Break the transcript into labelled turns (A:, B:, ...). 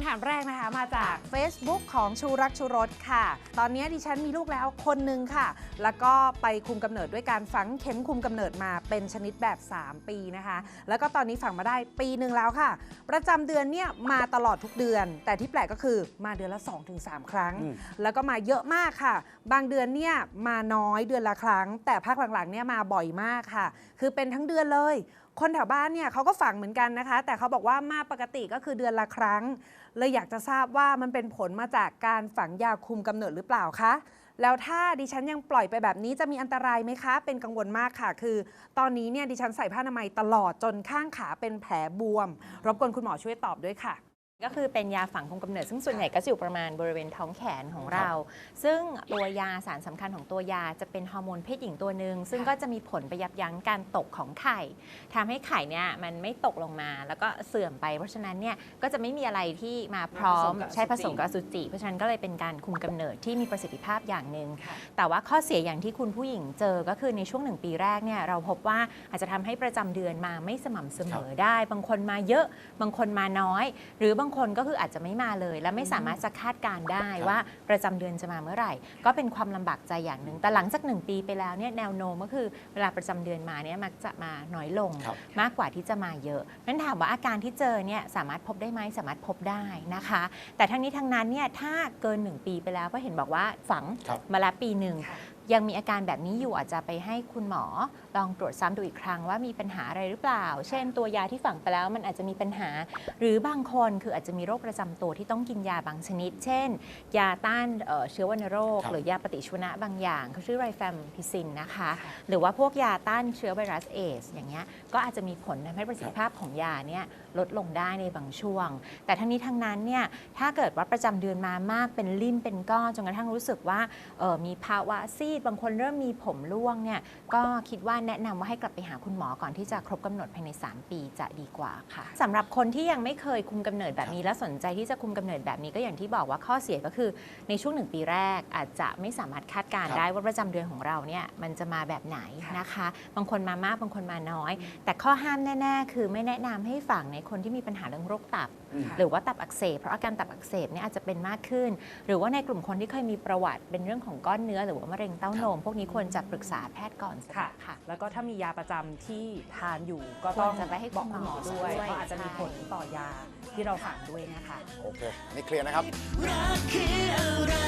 A: ำถามแรกนะคะมาจาก Facebook ของชูรักชูรสค่ะ ตอนนี้ดิฉันมีลูกแล้วคนหนึ่งค่ะ แล้วก็ไปคุมกำเนิดด้วยการฝังเข็มคุมกำเนิดมาเป็นชนิดแบบ 3 ปีนะคะ แล้วก็ตอนนี้ฝังมาได้ปีหนึ่งแล้วค่ะ ประจำเดือนเนี่ยมาตลอดทุกเดือน แต่ที่แปลกก็คือมาเดือนละ 2-3 ครั้ง
B: อืม
A: แล้วก็มาเยอะมากค่ะ บางเดือนเนี่ยมาน้อยเดือนละครั้ง แต่ภาคหลังๆเนี่ยมาบ่อยมากค่ะ คือเป็นทั้งเดือนเลย คนแถวบ้านเนี่ยเขาก็ฝังเหมือนกันนะคะ แต่เขาบอกว่ามาปกติก็คือเดือนละครั้งเลยอยากจะทราบว่ามันเป็นผลมาจากการฝังยาคุมกำเนิดหรือเปล่าคะแล้วถ้าดิฉันยังปล่อยไปแบบนี้จะมีอันตรายไหมคะ เป็นกังวลมากค่ะ คือ ตอนนี้เนี่ยดิฉันใส่ผ้าอนามัยตลอดจนข้างขาเป็นแผลบวม รบกวนคุณหมอช่วยตอบด้วยค่ะ
C: ก็คือเป็นยาฝังคุมกำเนิด ซึ่งส่วนใหญ่ก็จะอยู่ประมาณบริเวณท้องแขนของเรา ซึ่งตัวยาสารสำคัญของตัวยาจะเป็นฮอร์โมนเพศหญิงตัวหนึ่งซึ่งก็จะมีผลไปยับยั้งการตกของไข่ทำให้ไข่เนี่ยมันไม่ตกลงมา แล้วก็เสื่อมไป เพราะฉะนั้นเนี่ยก็จะไม่มีอะไรที่มาพร้อม
A: มาผสมกับ
C: ใช้ผสมกับ
A: อสุ
C: อ
A: จิ
C: สุจิ เพราะฉะนั้นก็เลยเป็นการคุมกำเนิดที่มีประสิทธิภาพอย่างหนึ่ง
A: ค่ะ
C: แต่ว่าข้อเสียอย่างที่คุณผู้หญิงเจอก็คือในช่วงหนึ่งปีแรกเนี่ยเราพบว่าอาจจะทำให้ประจำเดือนมาไม่สม่ำเสมอได้ บางคนมาเยอะบางคนมาน้อย หรือบางคนก็คืออาจจะไม่มาเลย และไม่สามารถจะคาดการณ์ได้
B: ครับ
C: ว่าประจำเดือนจะมาเมื่อไหร่ ก็เป็นความลำบากใจอย่างหนึ่งแต่หลังจากหนึ่งปีไปแล้วเนี่ยแนวโน้มก็คือเวลาประจำเดือนมาเนี่ยมักจะมาน้อยลง
B: ครับ
C: มากกว่าที่จะมาเยอะนั้นถามว่าอาการที่เจอเนี่ยสามารถพบได้ไหมสามารถพบได้นะคะ แต่ทั้งนี้ทั้งนั้นเนี่ยถ้าเกิน 1 ปีไปแล้วก็เห็นบอกว่าฝัง
B: ครับ
C: มาแล้วปีหนึ่ง ยังมีอาการแบบนี้อยู่อาจจะไปให้คุณหมอลองตรวจซ้ำดูอีกครั้งว่ามีปัญหาอะไรหรือเปล่า เช่น ตัวยาที่ฝังไปแล้วมันอาจจะมีปัญหา หรือบางคนคืออาจจะมีโรคประจำตัวที่ต้องกินยาบางชนิด เช่น ยาต้านเอ่อเชื้อวัณโรค
B: ครับ
C: หรือยาปฏิชีวนะบางอย่างเขาชื่อไรแฟมพิซินนะคะ หรือว่าพวกยาต้านเชื้อไวรัสเอสอย่างเงี้ยก็อาจจะมีผลทำให้ประสิทธิภาพของยาเนี่ยลดลงได้ในบางช่วง แต่ทั้งนี้ทั้งนั้นเนี่ยถ้าเกิดว่าประจำเดือนมามากเป็นริ่มเป็นก้อนจนกระทั่งรู้สึกว่าเอ่อมีภาวะซีดบางคนเริ่มมีผมร่วงเนี่ยก็คิดว่าแนะนำว่าให้กลับไปหาคุณหมอก่อนที่จะครบกำหนดภายใน 3 ปีจะดีกว่าค่ะสำหรับคนที่ยังไม่เคยคุมกำเนิดแบบนี้ และสนใจที่จะคุมกำเนิดแบบนี้ก็อย่างที่บอกว่าข้อเสียก็คือในช่วงหนึ่งปีแรกอาจจะไม่สามารถคาดการณ์
B: ครับ
C: ได้ว่าประจำเดือนของเราเนี่ยมันจะมาแบบไหนนะคะ บางคนมามากบางคนมาน้อย แต่ข้อห้ามแน่ ๆ คือไม่แนะนำให้ฝังในคนที่มีปัญหาเรื่องโรคตับ
B: อืม
C: หรือว่าตับอักเสบเพราะอาการตับอักเสบเนี่ยอาจจะเป็นมากขึ้น หรือว่าในกลุ่มคนที่เคยมีประวัติเป็นเรื่องของก้อนเนื้อ หรือว่ามะเร็งเต้านม พวกนี้ควรจะปรึกษาแพทย์ก่อนเสม
A: ค่ะ
C: อค่ะ
A: แล้วก็ถ้ามียาประจำที่ทานอยู่ก็ต้อง
C: ควรจะไปให้
A: บอก
C: คุ
A: คุณ
C: ณ
A: ห
C: ห
A: ม
C: ม
A: อ
C: อ
A: ด้วย
C: ด้วย
A: เพราะอาจจะมีผลต่อยาที่เราฝังด้วยนะคะ
B: โอเคนี่เคลียร์นะครับ
D: รักคืออะไร